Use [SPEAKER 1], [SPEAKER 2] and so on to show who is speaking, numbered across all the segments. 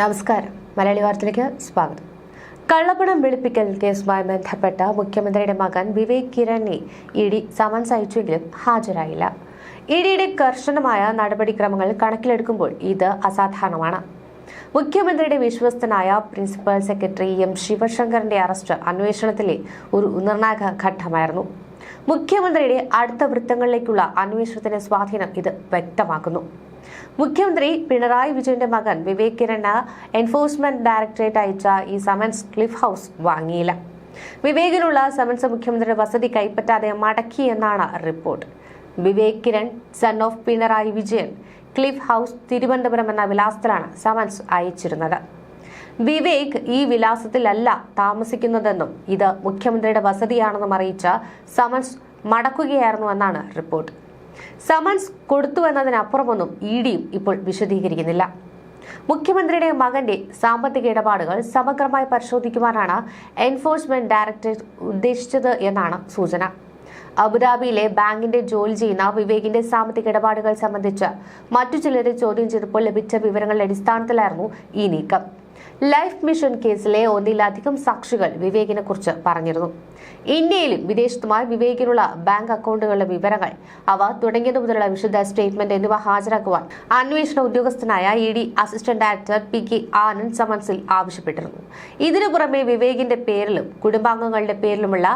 [SPEAKER 1] നമസ്കാരം. മലയാളി വാർത്തയിലേക്ക് സ്വാഗതം. കള്ളപ്പണം വെളുപ്പിക്കൽ കേസുമായി ബന്ധപ്പെട്ട മുഖ്യമന്ത്രിയുടെ മകൻ വിവേക് കിരണിനെ ഇ ഡി സമൻസ് അയച്ചുവെങ്കിലും ഹാജരായില്ല. ഇ ഡിയുടെ കർശനമായ നടപടിക്രമങ്ങൾ കണക്കിലെടുക്കുമ്പോൾ ഇത് അസാധാരണമാണ്. മുഖ്യമന്ത്രിയുടെ വിശ്വസ്തനായ പ്രിൻസിപ്പൽ സെക്രട്ടറി എം ശിവശങ്കറിന്റെ അറസ്റ്റ് അന്വേഷണത്തിലെ ഒരു നിർണായക ഘട്ടമായിരുന്നു. മുഖ്യമന്ത്രിയുടെ അടുത്ത വൃത്തങ്ങളിലേക്കുള്ള അന്വേഷണത്തിന്റെ സ്വാധീനം ഇത് വ്യക്തമാക്കുന്നു. മുഖ്യമന്ത്രി പിണറായി വിജയന്റെ മകൻ വിവേക് കിരണ് എൻഫോഴ്സ്മെന്റ് ഡയറക്ടറേറ്റ് അയച്ച ഈ സമൻസ് ക്ലിഫ് ഹൗസ് വാങ്ങിയില്ല. വിവേകിനുള്ള സമൻസ് മുഖ്യമന്ത്രിയുടെ വസതി കൈപ്പറ്റാതെ മടക്കി എന്നാണ് report. Vivek Kiran son of Pinarayi Vijayan Cliff House Thiruvananthapuram എന്ന വിലാസത്തിലാണ് സമൻസ് അയച്ചിരുന്നത്. വിവേക് ഈ വിലാസത്തിലല്ല താമസിക്കുന്നതെന്നും ഇത് മുഖ്യമന്ത്രിയുടെ വസതിയാണെന്നും അറിയിച്ച സമൻസ് മടക്കുകയായിരുന്നുവെന്നാണ് റിപ്പോർട്ട്. സമൻസ് കൊടുത്തു എന്നതിനപ്പുറമൊന്നും ഇ ഡിയും ഇപ്പോൾ വിശദീകരിക്കുന്നില്ല. മുഖ്യമന്ത്രിയുടെ മകന്റെ സാമ്പത്തിക ഇടപാടുകൾ സമഗ്രമായി പരിശോധിക്കുവാനാണ് എൻഫോഴ്സ്മെന്റ് ഡയറക്ടറേറ്റ് ഉദ്ദേശിച്ചത് എന്നാണ് സൂചന. അബുദാബിയിലെ ബാങ്കിന്റെ ജോലി ചെയ്യുന്ന വിവേകിന്റെ സാമ്പത്തിക ഇടപാടുകൾ സംബന്ധിച്ച് മറ്റു ചിലരെ ചോദ്യം ചെയ്തപ്പോൾ ലഭിച്ച വിവരങ്ങളുടെ അടിസ്ഥാനത്തിലായിരുന്നു ഈ നീക്കം. ലൈഫ് മിഷൻ കേസിലെ ഒന്നിലധികം സാക്ഷികൾ വിവേകിനെ കുറിച്ച് പറഞ്ഞിരുന്നു. ഇന്ത്യയിലും വിദേശത്തുമായി വിവേകിനുള്ള ബാങ്ക് അക്കൗണ്ടുകളുടെ വിവരങ്ങൾ അവ തുടങ്ങിയതു മുതലുള്ള വിശുദ്ധ സ്റ്റേറ്റ്മെന്റ് എന്നിവ ഹാജരാക്കുവാൻ അന്വേഷണ ഉദ്യോഗസ്ഥനായ E D assistant director P K Anand സമൻസിൽ ആവശ്യപ്പെട്ടിരുന്നു. ഇതിനു പുറമെ വിവേകിന്റെ പേരിലും കുടുംബാംഗങ്ങളുടെ പേരിലുമുള്ള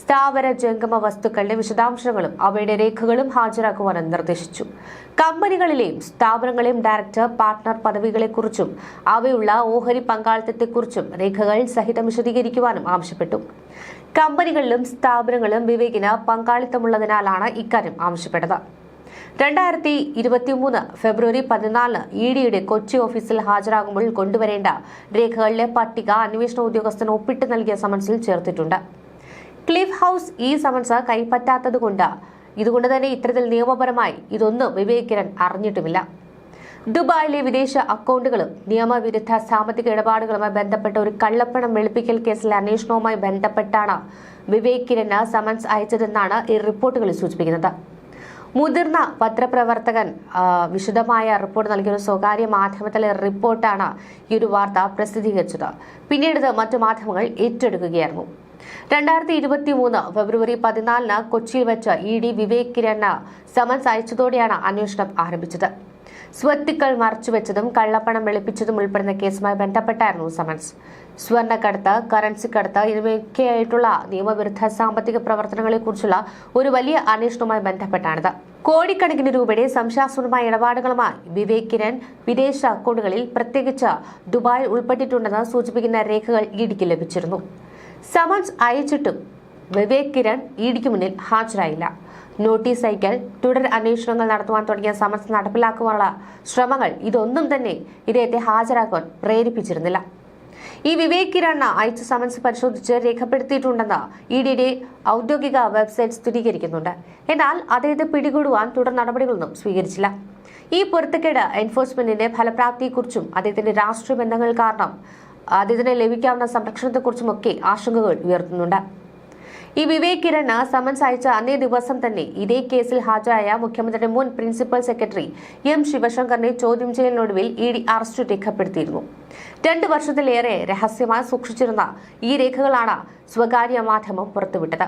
[SPEAKER 1] സ്ഥാവര ജംഗമ വസ്തുക്കളുടെ വിശദാംശങ്ങളും അവയുടെ രേഖകളും ഹാജരാക്കുവാൻ നിർദ്ദേശിച്ചു. കമ്പനികളിലെയും സ്ഥാപനങ്ങളെയും ഡയറക്ടർ പാർട്ട്ണർ പദവികളെക്കുറിച്ചും അവയുള്ള ഓഹരി പങ്കാളിത്തത്തെക്കുറിച്ചും രേഖകൾ സഹിതം വിശദീകരിക്കുവാനും ആവശ്യപ്പെട്ടു. കമ്പനികളിലും സ്ഥാപനങ്ങളിലും വിവേകിന് പങ്കാളിത്തമുള്ളതിനാലാണ് ഇക്കാര്യം ആവശ്യപ്പെട്ടത്. രണ്ടായിരത്തി ഇരുപത്തിമൂന്ന് ഫെബ്രുവരി പതിനാലിന് ഇ ഡിയുടെ കൊച്ചി ഓഫീസിൽ ഹാജരാകുമ്പോൾ കൊണ്ടുവരേണ്ട രേഖകളിലെ പട്ടിക അന്വേഷണ ഉദ്യോഗസ്ഥൻ ഒപ്പിട്ട് നൽകിയ സമൻസിൽ ചേർത്തിട്ടുണ്ട്. ക്ലിഫ് ഹൗസ് ഈ സമൻസ് കൈപ്പറ്റാത്തതുകൊണ്ട്. ഇതുകൊണ്ട് തന്നെ ഇത്തരത്തിൽ നിയമപരമായി ഇതൊന്നും വിവേക് കിരൺ അറിഞ്ഞിട്ടുമില്ല. ദുബായിലെ വിദേശ അക്കൗണ്ടുകളും നിയമവിരുദ്ധ സാമ്പത്തിക ഇടപാടുകളുമായി ബന്ധപ്പെട്ട ഒരു കള്ളപ്പണം വെളുപ്പിക്കൽ കേസിലെ അന്വേഷണവുമായി ബന്ധപ്പെട്ടാണ് വിവേക് കിരണ് സമൻസ് അയച്ചതെന്നാണ് ഈ റിപ്പോർട്ടുകളിൽ സൂചിപ്പിക്കുന്നത്. മുതിർന്ന പത്രപ്രവർത്തകൻ വിശദമായ റിപ്പോർട്ട് നൽകിയ ഒരു സ്വകാര്യ മാധ്യമത്തിലെ റിപ്പോർട്ടാണ് ഈ ഒരു വാർത്ത പ്രസിദ്ധീകരിച്ചത്. പിന്നീട് മറ്റു മാധ്യമങ്ങൾ ഏറ്റെടുക്കുകയായിരുന്നു. രണ്ടായിരത്തി ഇരുപത്തി മൂന്ന് ഫെബ്രുവരി പതിനാലിന് കൊച്ചിയിൽ വെച്ച് E D Vivek Kiran summons അയച്ചതോടെയാണ് അന്വേഷണം ആരംഭിച്ചത്. സ്വത്തുക്കൾ മറച്ചുവെച്ചതും കള്ളപ്പണം വെളുപ്പിച്ചതും ഉൾപ്പെടുന്ന കേസുമായി ബന്ധപ്പെട്ടായിരുന്നു സമൻസ്. സ്വർണക്കടത്ത് കറൻസി കടത്ത് എന്നിവയൊക്കെയായിട്ടുള്ള നിയമവിരുദ്ധ സാമ്പത്തിക പ്രവർത്തനങ്ങളെക്കുറിച്ചുള്ള ഒരു വലിയ അന്വേഷണവുമായി ബന്ധപ്പെട്ടാണിത്. കോടിക്കണക്കിന് രൂപയുടെ സംശയാസ്പദമായ ഇടപാടുകളുമായി വിവേക് കിരൺ വിദേശ അക്കൗണ്ടുകളിൽ പ്രത്യേകിച്ച് ദുബായിൽ ഉൾപ്പെട്ടിട്ടുണ്ടെന്ന് സൂചിപ്പിക്കുന്ന രേഖകൾ ഇഡിക്ക് ലഭിച്ചിരുന്നു. സമൻസ് അയച്ചിട്ടും വിവേക് കിരൺ ഇഡിക്ക് മുന്നിൽ ഹാജരായില്ല. നോട്ടീസ് അയക്കൽ തുടർ അന്വേഷണങ്ങൾ നടത്തുവാൻ തുടങ്ങിയ സമൻസ് നടപ്പിലാക്കുവാനുള്ള ശ്രമങ്ങൾ ഇതൊന്നും തന്നെ ഇദ്ദേഹത്തെ ഹാജരാക്കുവാൻ പ്രേരിപ്പിച്ചിരുന്നില്ല. ഈ വിവേക് കിരണ്ണ അയച്ച സമൻസ് പരിശോധിച്ച് രേഖപ്പെടുത്തിയിട്ടുണ്ടെന്ന് ഇ ഡിയുടെ ഔദ്യോഗിക വെബ്സൈറ്റ് സ്ഥിരീകരിക്കുന്നുണ്ട്. എന്നാൽ അദ്ദേഹത്തെ പിടികൂടുവാൻ തുടർ നടപടികളൊന്നും സ്വീകരിച്ചില്ല. ഈ പൊരുത്തക്കേട് എൻഫോഴ്സ്മെന്റിന്റെ ഫലപ്രാപ്തിയെക്കുറിച്ചും അദ്ദേഹത്തിന്റെ രാഷ്ട്രീയ ബന്ധങ്ങൾ കാരണം അദ്ദേഹത്തിന് ലഭിക്കാവുന്ന സംരക്ഷണത്തെക്കുറിച്ചുമൊക്കെ ആശങ്കകൾ ഉയർത്തുന്നുണ്ട്. ഈ വിവേക് കിരണ് സമൻസ് അയച്ച അന്നേ ദിവസം തന്നെ ഇതേ കേസിൽ ഹാജരായ മുഖ്യമന്ത്രിയുടെ മുൻ പ്രിൻസിപ്പൽ സെക്രട്ടറി എം ശിവശങ്കറിനെ ചോദ്യം ചെയ്യലിനൊടുവിൽ ഇ ഡി അറസ്റ്റ് രേഖപ്പെടുത്തിയിരുന്നു. രണ്ട് വർഷത്തിലേറെ രഹസ്യമായി സൂക്ഷിച്ചിരുന്ന ഈ രേഖകളാണ് സ്വകാര്യ മാധ്യമം പുറത്തുവിട്ടത്.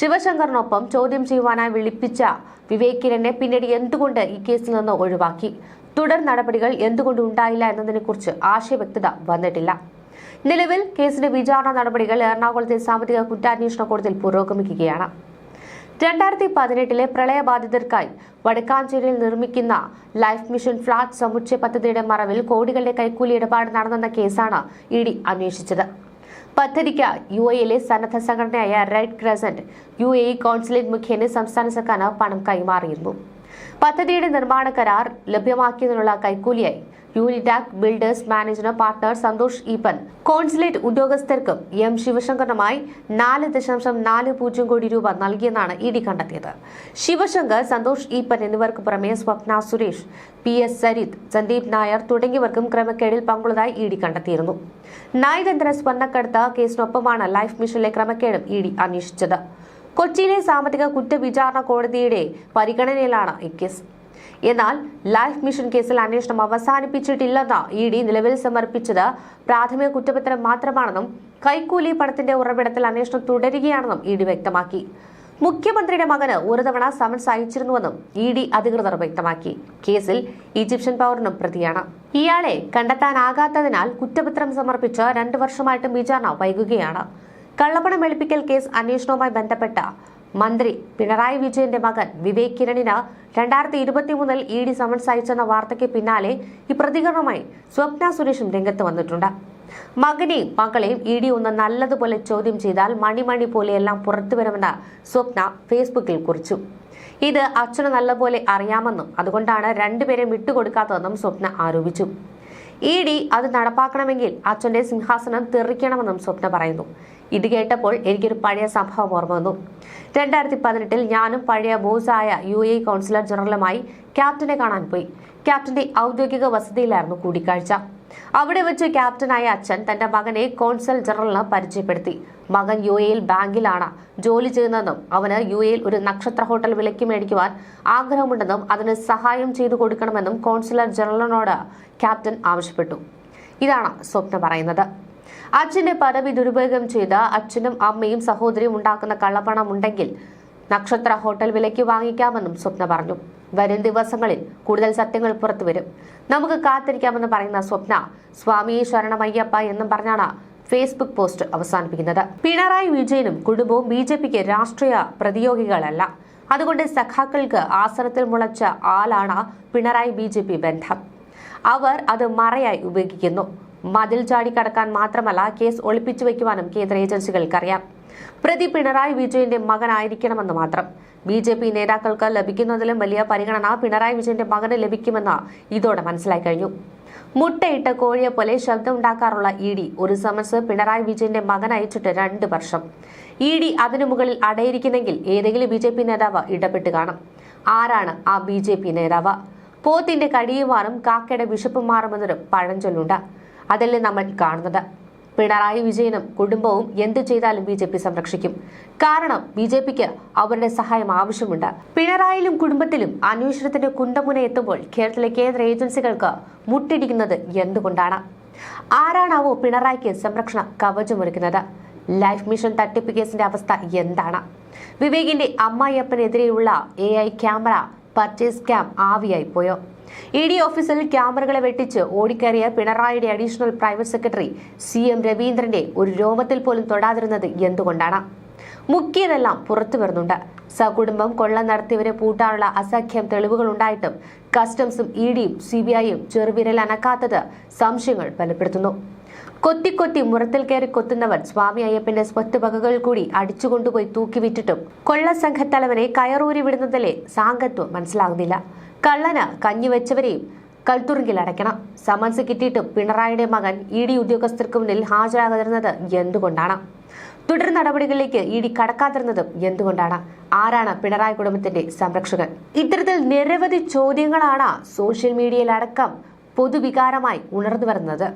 [SPEAKER 1] ശിവശങ്കറിനൊപ്പം ചോദ്യം ചെയ്യുവാനായി വിളിപ്പിച്ച വിവേക് കിരണിനെ പിന്നീട് എന്തുകൊണ്ട് ഈ കേസിൽ നിന്ന് ഒഴിവാക്കി? തുടർ നടപടികൾ എന്തുകൊണ്ട് ഉണ്ടായില്ല എന്നതിനെക്കുറിച്ച് ആശയവ്യക്തത വന്നിട്ടില്ല. നിലവിൽ കേസിന്റെ വിചാരണ നടപടികൾ എറണാകുളത്തെ സാമ്പത്തിക കുറ്റാന്വേഷണ കോടതിയിൽ പുരോഗമിക്കുകയാണ്. രണ്ടായിരത്തി പതിനെട്ടിലെ പ്രളയബാധിതർക്കായി വടക്കാഞ്ചേരിയിൽ നിർമ്മിക്കുന്ന ലൈഫ് മിഷൻ ഫ്ളാറ്റ് സമുച്ചയ പദ്ധതിയുടെ മറവിൽ കോടികളുടെ കൈക്കൂലി ഇടപാട് നടന്നെന്ന കേസാണ് ഇ ഡി അന്വേഷിച്ചത്. പദ്ധതിക്ക് യു എയിലെ സന്നദ്ധ സംഘടനയായ red crescent U A consulate മുഖേന സംസ്ഥാന സർക്കാർ പണം കൈമാറിയിരുന്നു. പദ്ധതിയുടെ നിർമ്മാണ കരാർ ലഭ്യമാക്കിയതിനുള്ള കൈക്കൂലിയായി. Unitac builders manager partner Santhosh Eappen. Consulate ഉദ്യോഗസ്ഥർക്കും എം ശിവശങ്കറിനുമായി നാല് ദശാംശം നാല് പൂജ്യം കോടി രൂപ നൽകിയെന്നാണ് ഇ ഡി കണ്ടെത്തിയത്. ശിവശങ്കർ സന്തോഷ് ഈപ്പൻ എന്നിവർക്ക് പുറമെ സ്വപ്ന സുരേഷ് പി എസ് സരിത് സന്ദീപ് നായർ തുടങ്ങിയവർക്കും ക്രമക്കേടിൽ പങ്കുള്ളതായി ഇ ഡി കണ്ടെത്തിയിരുന്നു. നയതന്ത്ര സ്വർണക്കടത്ത് കേസിനൊപ്പമാണ് ലൈഫ് മിഷനിലെ ക്രമക്കേടും ഇ ഡി അന്വേഷിച്ചത്. കൊച്ചിയിലെ സാമ്പത്തിക കുറ്റവിചാരണ കോടതിയുടെ പരിഗണനയിലാണ് ഈ കേസ്. എന്നാൽ ലൈഫ് മിഷൻ കേസിൽ അന്വേഷണം അവസാനിപ്പിച്ചിട്ടില്ലെന്ന ഇ ഡി നിലവിൽ സമർപ്പിച്ചത് പ്രാഥമിക കുറ്റപത്രം മാത്രമാണെന്നും കൈക്കൂലി പണത്തിന്റെ ഉറവിടത്തിൽ അന്വേഷണം തുടരുകയാണെന്നും ഇ ഡി വ്യക്തമാക്കി. മുഖ്യമന്ത്രിയുടെ മകന് ഒരു തവണ സമൻസ് അയച്ചിരുന്നുവെന്നും ഇ ഡി അധികൃതർ വ്യക്തമാക്കി. കേസിൽ ഈജിപ്ഷ്യൻ പൗരനും പ്രതിയാണ്. ഇയാളെ കണ്ടെത്താനാകാത്തതിനാൽ കുറ്റപത്രം സമർപ്പിച്ച് രണ്ടു വർഷമായിട്ടും വിചാരണ വൈകുകയാണ്. കള്ളപ്പണം വെളുപ്പിക്കൽ കേസ് അന്വേഷണവുമായി ബന്ധപ്പെട്ട മന്ത്രി പിണറായി വിജയന്റെ മകൻ വിവേക് കിരണിന് രണ്ടായിരത്തി ഇരുപത്തി മൂന്നിൽ ഇ ഡി സമൻസ് അയച്ചെന്ന വാർത്തയ്ക്ക് പിന്നാലെ ഈ പ്രതികരണവുമായി സ്വപ്ന സുരേഷും രംഗത്ത് വന്നിട്ടുണ്ട്. മകനെയും മകളെയും ഇ ഡി ഒന്ന് നല്ലതുപോലെ ചോദ്യം ചെയ്താൽ മണിമണി പോലെയെല്ലാം പുറത്തു വരുമെന്ന് സ്വപ്ന ഫേസ്ബുക്കിൽ കുറിച്ചു. ഇത് അച്ഛന് നല്ലപോലെ അറിയാമെന്നും അതുകൊണ്ടാണ് രണ്ടുപേരെയും വിട്ടുകൊടുക്കാത്തതെന്നും സ്വപ്ന ആരോപിച്ചു. ഇ ഡി അത് നടപ്പാക്കണമെങ്കിൽ അച്ഛന്റെ സിംഹാസനം തെറിക്കണമെന്നും സ്വപ്ന പറയുന്നു. ഇത് കേട്ടപ്പോൾ എനിക്കൊരു പഴയ സംഭവം ഓർമ്മ വന്നു. രണ്ടായിരത്തി പതിനെട്ടിൽ ഞാനും പഴയ ബോസായ യു എ കൗൺസിലർ ജനറലുമായി ക്യാപ്റ്റനെ കാണാൻ പോയി. ക്യാപ്റ്റന്റെ ഔദ്യോഗിക വസതിയിലായിരുന്നു കൂടിക്കാഴ്ച. അവിടെ വെച്ച് ക്യാപ്റ്റനായ അച്ഛൻ തന്റെ മകനെ കോൺസൽ ജനറലിന് പരിചയപ്പെടുത്തി. മകൻ യു എയിൽ ബാങ്കിലാണ് ജോലി ചെയ്യുന്നതെന്നും അവന് യു എയിൽ ഒരു നക്ഷത്ര ഹോട്ടൽ വിലയ്ക്ക് മേടിക്കുവാൻ ആഗ്രഹമുണ്ടെന്നും അതിന് സഹായം ചെയ്തു കൊടുക്കണമെന്നും കോൺസുലർ ജനറലിനോട് ക്യാപ്റ്റൻ ആവശ്യപ്പെട്ടു. ഇതാണ് സ്വപ്ന പറയുന്നത്. അച്ഛന്റെ പദവി ദുരുപയോഗം ചെയ്ത് അച്ഛനും അമ്മയും സഹോദരിയും ഉണ്ടാക്കുന്ന കള്ളപ്പണം ഉണ്ടെങ്കിൽ നക്ഷത്ര ഹോട്ടൽ വിലയ്ക്ക് വാങ്ങിക്കാമെന്നും സ്വപ്ന പറഞ്ഞു. വരും ദിവസങ്ങളിൽ കൂടുതൽ സത്യങ്ങൾ പുറത്തുവരും. നമുക്ക് കാത്തിരിക്കാമെന്ന് പറയുന്ന സ്വപ്ന സ്വാമി ശരണമയ്യപ്പ എന്നും പറഞ്ഞാണ് ഫേസ്ബുക്ക് പോസ്റ്റ് അവസാനിപ്പിക്കുന്നത്. പിണറായി വിജയനും കുടുംബവും ബി ജെ പിക്ക് രാഷ്ട്രീയ പ്രതിയോഗികളല്ല. അതുകൊണ്ട് സഖാക്കൾക്ക് ആസനത്തിൽ മുളച്ച ആളാണ് പിണറായി ബി ജെ പി ബന്ധം. അവർ അത് മറയായി ഉപയോഗിക്കുന്നു. മതിൽ ചാടി കടക്കാൻ മാത്രമല്ല കേസ് ഒളിപ്പിച്ചു വയ്ക്കുവാനും കേന്ദ്ര ഏജൻസികൾക്കറിയാം. പ്രതി പിണറായി വിജയന്റെ മകനായിരിക്കണമെന്ന് മാത്രം. ബി ജെ പി നേതാക്കൾക്ക് ലഭിക്കുന്നതിലും വലിയ പരിഗണന പിണറായി വിജയന്റെ മകന് ലഭിക്കുമെന്ന് ഇതോടെ മനസ്സിലായി കഴിഞ്ഞു. മുട്ടയിട്ട കോഴിയെ പോലെ ശബ്ദമുണ്ടാക്കാറുള്ള ഇ ഡി ഒരു സമസ് പിണറായി വിജയന്റെ മകൻ അയച്ചിട്ട് രണ്ട് വർഷം. ഇ ഡി അതിനു മുകളിൽ അടയിരിക്കുന്നെങ്കിൽ ഏതെങ്കിലും ബി ജെ പി നേതാവ് ഇടപെട്ട് കാണും. ആരാണ് ആ ബി ജെ പി നേതാവ്? പോത്തിന്റെ കടിയും മാറും കാക്കയുടെ വിശപ്പ് മാറുമെന്നൊരു പഴഞ്ചൊല്ലുണ്ട്. അതല്ലേ നമ്മൾ കാണുന്നത്. പിണറായി വിജയനും കുടുംബവും എന്തു ചെയ്താലും ബി ജെ പി സംരക്ഷിക്കും. കാരണം ബി ജെ പിക്ക് അവരുടെ സഹായം ആവശ്യമുണ്ട്. പിണറായിലും കുടുംബത്തിലും അന്വേഷണത്തിന്റെ കുണ്ടമുന എത്തുമ്പോൾ കേരളത്തിലെ കേന്ദ്ര ഏജൻസികൾക്ക് മുട്ടിടിക്കുന്നത് എന്തുകൊണ്ടാണ്? ആരാണാവോ പിണറായിക്ക് സംരക്ഷണ കവചമൊരുക്കുന്നത് ലൈഫ് മിഷൻ തട്ടിപ്പ് കേസിന്റെ അവസ്ഥ എന്താണ്? വിവേകിന്റെ അമ്മായിയപ്പനെതിരെയുള്ള A I camera purchase scam ആവിയായി പോയോ? ഇ ഡി ഓഫീസിൽ ക്യാമറകളെ വെട്ടിച്ച് ഓടിക്കയറിയ പിണറായിയുടെ additional private secretary C M രവീന്ദ്രന്റെ ഒരു രോമത്തിൽ പോലും തൊടാതിരുന്നത് എന്തുകൊണ്ടാണ്? മുക്കിയതെല്ലാം പുറത്തു വരുന്നുണ്ട്. സകുടുംബം കൊള്ള നടത്തിയവരെ പൂട്ടാനുള്ള അസഖ്യം തെളിവുകൾ ഉണ്ടായിട്ടും കസ്റ്റംസും ഇ ഡിയും സി ബി ഐയും ചെറുവിരൽ അനക്കാത്തത് സംശയങ്ങൾ ബലപ്പെടുത്തുന്നു. കൊത്തി കൊത്തി മുറത്തിൽ കയറി കൊത്തുന്നവൻ സ്വാമി അയ്യപ്പന്റെ സ്വത്ത് വകകൾ കൂടി അടിച്ചുകൊണ്ടുപോയി തൂക്കിവിറ്റിട്ടും കൊള്ള സംഘത്തലവനെ കയറൂരി വിടുന്നതിലെ സാങ്കത്വം മനസ്സിലാകുന്നില്ല. കള്ളന് കഞ്ഞിവെച്ചവരെയും കൽത്തുറുങ്കിൽ അടയ്ക്കണം. സമൻസ് കിട്ടിയിട്ടും പിണറായിയുടെ മകൻ ഇ ഡി ഉദ്യോഗസ്ഥർക്ക് മുന്നിൽ ഹാജരാകാതിരുന്നത് എന്തുകൊണ്ടാണ്? തുടർ നടപടികളിലേക്ക് ഇ ഡി കടക്കാതിരുന്നതും എന്തുകൊണ്ടാണ്? ആരാണ് പിണറായി കുടുംബത്തിന്റെ സംരക്ഷകൻ? ഇത്തരത്തിൽ നിരവധി ചോദ്യങ്ങളാണ് സോഷ്യൽ മീഡിയയിലടക്കം പൊതുവികാരമായി ഉണർന്നു വരുന്നത്